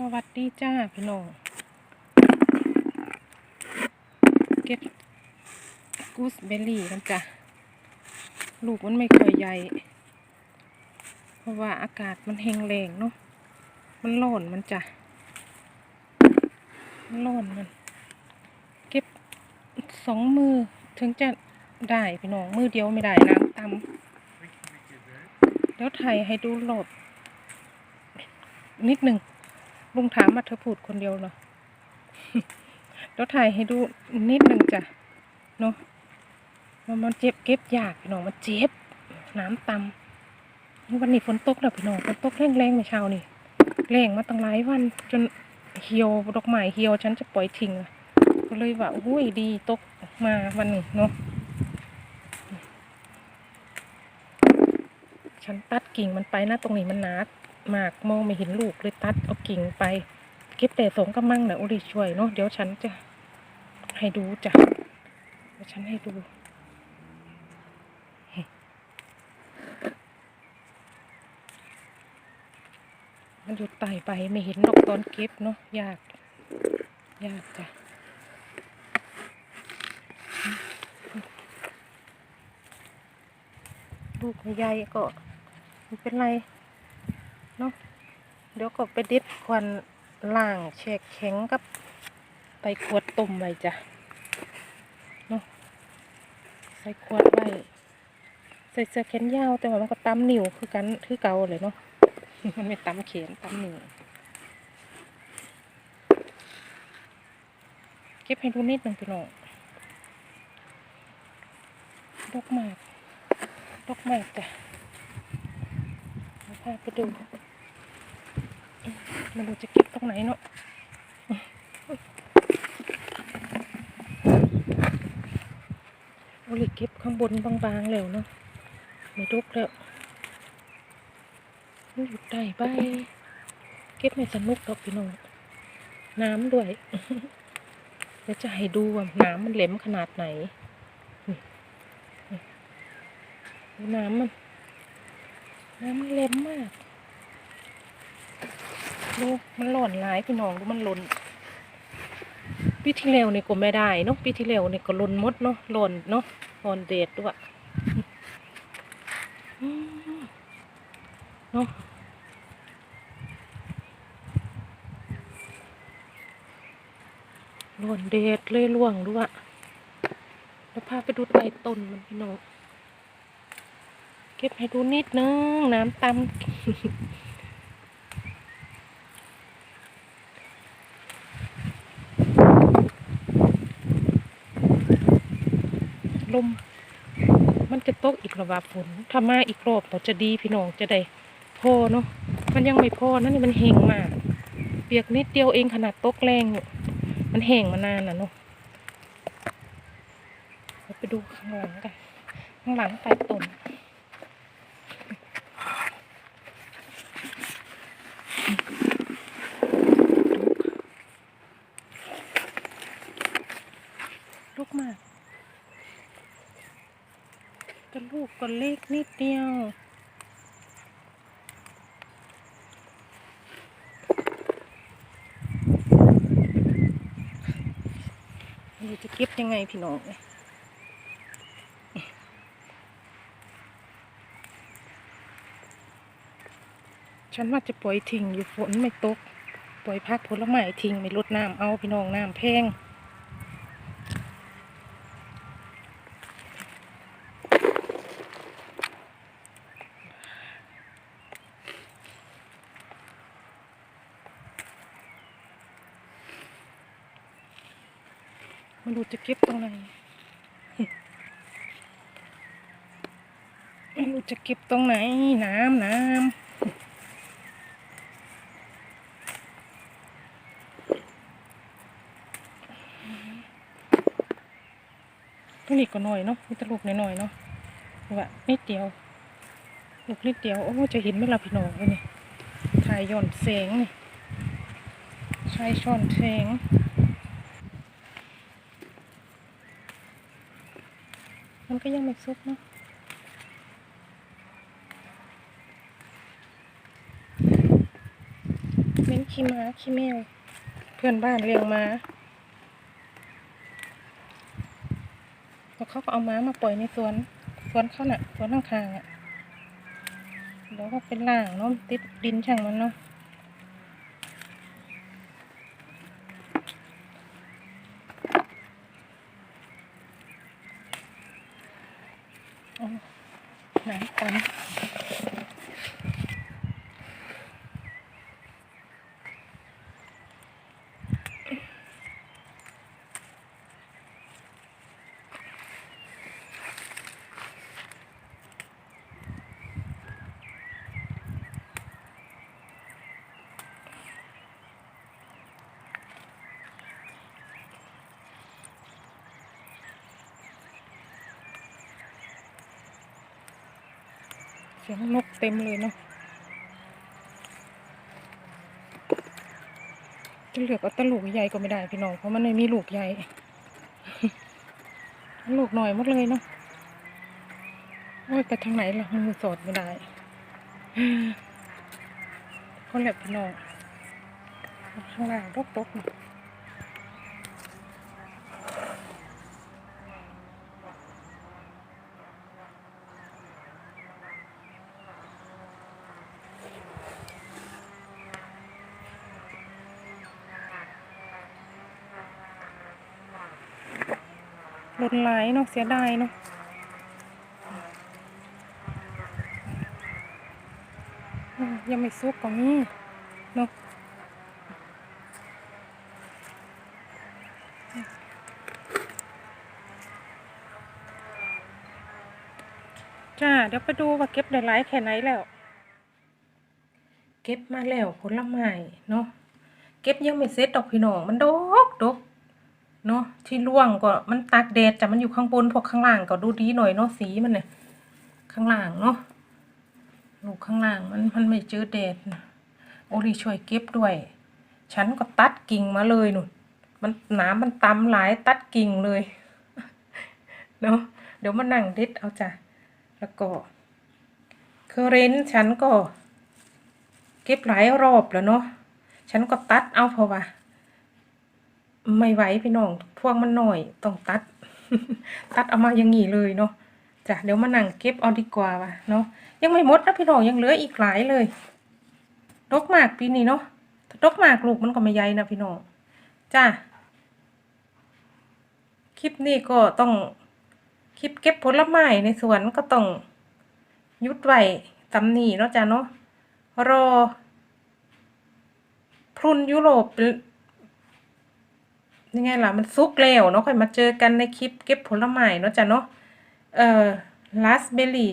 สวัสดีจ้าพี่น้องเก็บกูสเบอร์รี่กันจ้ะลูกมันไม่ค่อยใหญ่ เพราะว่าอากาศมันแห้งแรงเนาะมันร้อนมันจ้ะมันร้อนมัน เก็บสองมือถึงจะได้พี่น้องมือเดียวไม่ได้น้ำตำแล้วไทยให้ดูหลดนิดหนึ่ง ลุงถามมาเธอพูดคนเดียวเหรอแล้วถ่ายให้ดูนิดนึงจ้ะเนาะมันมันเจ็บเก็บยากพี่น้องมันเจ็บน้ำตำวันนี้ฝนตกแล้วพี่น้องฝนตกแรงแรงๆเมื่อเช้านี่แรงมาตั้งหลายวันจนเหี่ยวดอกไม้เหี่ยวฉันจะปล่อยทิ้งก็เลยว่าโอ้ยดีตกมาวันนี้เนาะฉันตัดกิ่งมันไปนะตรงนี้มันหนา มากมองไม่เห็นลูกเลยตัดเอากิ่งไป เก็บแต่สงกำมังนะอุริช่วยเนาะเดี๋ยวฉันจะให้ดูจ้ะเดี๋ยวฉันให้ดูมันอยู่ไต่ไปไม่เห็นนกตอนเก็บเนาะยาก ยากจ้ะลูกใหญ่ก็ไม่เป็นไร เนาะเดี๋ยวก็ไปด็ดควันล่างแช่แข็งกับไปขวดต้มไว้จ้ะเนาะใส่ขวดไว้ใส่เสื้อแขนยาวแต่ว่ามันก็ตำนิ้วคือกันคือเก่าเลยเนาะมันไม่ตำแขนตำนิ้วเก็บให้ดูนิดหนึ่งพี่น้องดอกหมากดอกหมากจ้ะพาไปดู ไมันดูจะเก็บตรงไหนเนาะโอลิเก็บข้างบนบางๆแล้วเนาะไม่ทุกแล้วมันอยู่ใต้ใบเก็บไม่สนุกหรอกพี่น้องน้ำด้วยเดี๋ยวจะให้ดูว่าน้ำมันเหลมขนาดไหนนี่นี่น้ำมันน้ำมันเล็มมาก ดูมันหล่นหลายพี่น้องดูมันหล่นปีที่แล้วนี่ก็ไม่ได้เนาะปีที่แล้วนี่ก็หล่นมดเนาะหล่นเนาะหล่นเด็ดด้วยเนาะหล่นเด็ดเลยล่วงด้วยแล้วพาไปดูใต้ต้นมันพี่น้องเก็บให้ดูนิดนึงน้ำตำ ลม มันจะตกอีกระบาฝนถ้ามาอีกรอบเราจะดีพี่น้องจะได้พอเนาะมันยังไม่พอนั่นนี่มันแห้งมาก เปียกนิดเดียวเองขนาดตกแรงอยู่มันแห้งมานานนะเนาะไปดูข้างหลังกันข้างหลังใต้ต้นลูกมากก็ ลูกก็เล็กนิดเดียวนี่จะเก็บยังไงพี่น้องเนี่ยฉันว่าจะปล่อยทิ้งอยู่ฝนไม่ตก ปล่อยพักผลไม้ทิ้งไม่ลดน้ำเอาพี่น้องน้ำแพง ไม่รู้จะเก็บตรงไหนไม่รู้จะเก็บตรงไหน น้ำน้ำตัวนี้ก็หน่อยเนาะมีแตลูกน้อยๆเนาะว่านิดเดียว ลูกนิดเดียวโอ้จะเห็นไหมล่ะพี่น้องวะนี่ถ่ายย้อนแสงนี่ใช้ช้อนแสง มันก็ยังไม่สุกเนาะเม้นขี้ม้าขี้แมว เพื่อนบ้านเลี้ยงม้าแล้วเขาก็เอาม้ามาปล่อยในสวน สวนเขาน่ะ สวนข้างๆอะแล้วก็เป็นล่างเนาะติดดินช่างมันเนาะ น้ำกัน สียงนกเต็มเลยเนาะจะเหลือกเอาแตลูกใหญ่ก็ไม่ได้พี่น้องเพราะมันไม่มีลูกใหญ่ลูกหน่อยหมดเลยเนาะโอ้ยไปทางไหนล่ะมือสอดไม่ได้เขาแหลบพี่น้องข้างล่างตกตกๆเนาะ หล่นไหลายเนาะเสียดายเนาะอืมยังไม่สุกก็มีเนาะจ้า เดี๋ยวไปดูว่าเก็บได้หลายแค่ไหนแล้ว เก็บมาแล้วผลไม้เนาะ เก็บยังไม่เสร็จดอกพี่น้องมันดกดก เนาะที่ร่วงก็มันตากแดดจ้ะมันอยู่ข้างบนพวกข้างล่างก็ดูดีหน่อยเนาะสีมันเนี่ยข้างล่างเนาะลูกข้างล่างมันมันไม่เจอแดดโอลีช่วยเก็บด้วย ฉันก็ตัดกิ่งมาเลยหนุ่นมันหนามันตำหลายตัดกิ่งเลยเนาะเดี๋ยวมานั่งเด็ดเอาจ้ะแล้วก็เคอเรนฉันก็ เก็บหลายรอบแล้วเนาะฉันก็ตัดเอาเพราะว่า ไม่ไหวพี่น้องพวกมันหน่อยต้องตัด ตัดเอามาอย่างงี้เลยเนาะจ้ะเดี๋ยวมานั่งเก็บเอาดีกว่าว่ะเนาะยังไม่หมดนะพี่น้องยังเหลืออีกหลายเลยดกหมากปีนี้เนาะถ้าดกมากลูกมันก็ไม่ใหญ่นะพี่น้องจ้าคลิปนี้ก็ต้องคลิปเก็บผลไม้ในสวนก็ต้องยุดไว้ตำนีเนาะจ้ะเนาะรอพรุนยุโรป ยังไงล่ะมันซุกแล้วเนาะค่อยมาเจอกันในคลิปเก็บผลไม้เนาะจ้ะเนาะเอ่อราสเบอร์รี่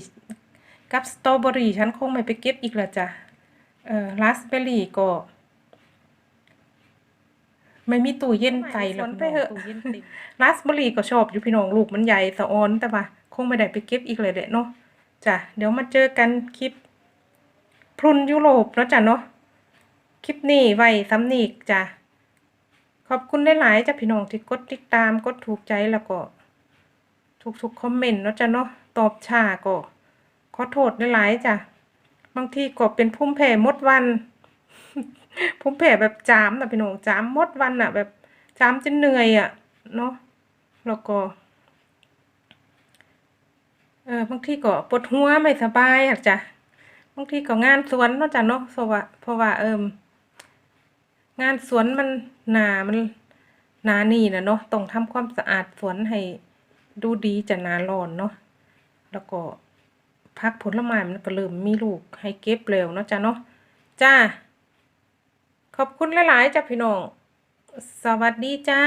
กับสตรอเบอรี่ฉันคงไม่ไปเก็บอีกแล้วจ้ะเอ่อราสเบอร์รี่ก็ไม่มีตู้เย็นใส่แล้วไปเถอะราสเบอร์รี่ก็ชอบอยู่พี่น้องลูกมันใหญ่สะออนแต่ว่าคงไม่ได้ไปเก็บอีกเลยแหละเนาะจ้ะเดี๋ยวมาเจอกันคลิปพรุนยุโรปเนาะจ้ะเนาะคลิปนี้ไว้ซ้ำนีกจ้ะข อบคุณหลายๆจ้ะพี่น้องที่กดติดตามกดถูกใจแล้วก็ทุกๆคอมเมนต์เนาะจ้ะเนาะตอบช้าก็ขอโทษหลายๆจ้ะบางทีก็เป็นพุ่มแผ่มดวันพุ่มแผ่แบบจามนะพี่น้องจามมดวันอะแบบจามจนเหนื่อยอะเนาะแล้วก็เออบางทีก็ปวดหัวไม่สบายอะจ้ะบางทีก็งานสวนเนาะจ้ะเนาะเพราะว่าเพราะว่าเอิม งานสวนมันหนามันหนานี่นะเนาะต้องทำความสะอาดสวนให้ดูดีจะหนาร้อนเนาะแล้วก็พักผลไม้มันก็เริ่มมีลูกให้เก็บเร็วเนาะจ้ะเนาะจ้า ขอบคุณหลาย ๆจ้ะพี่น้อง สวัสดีจ้า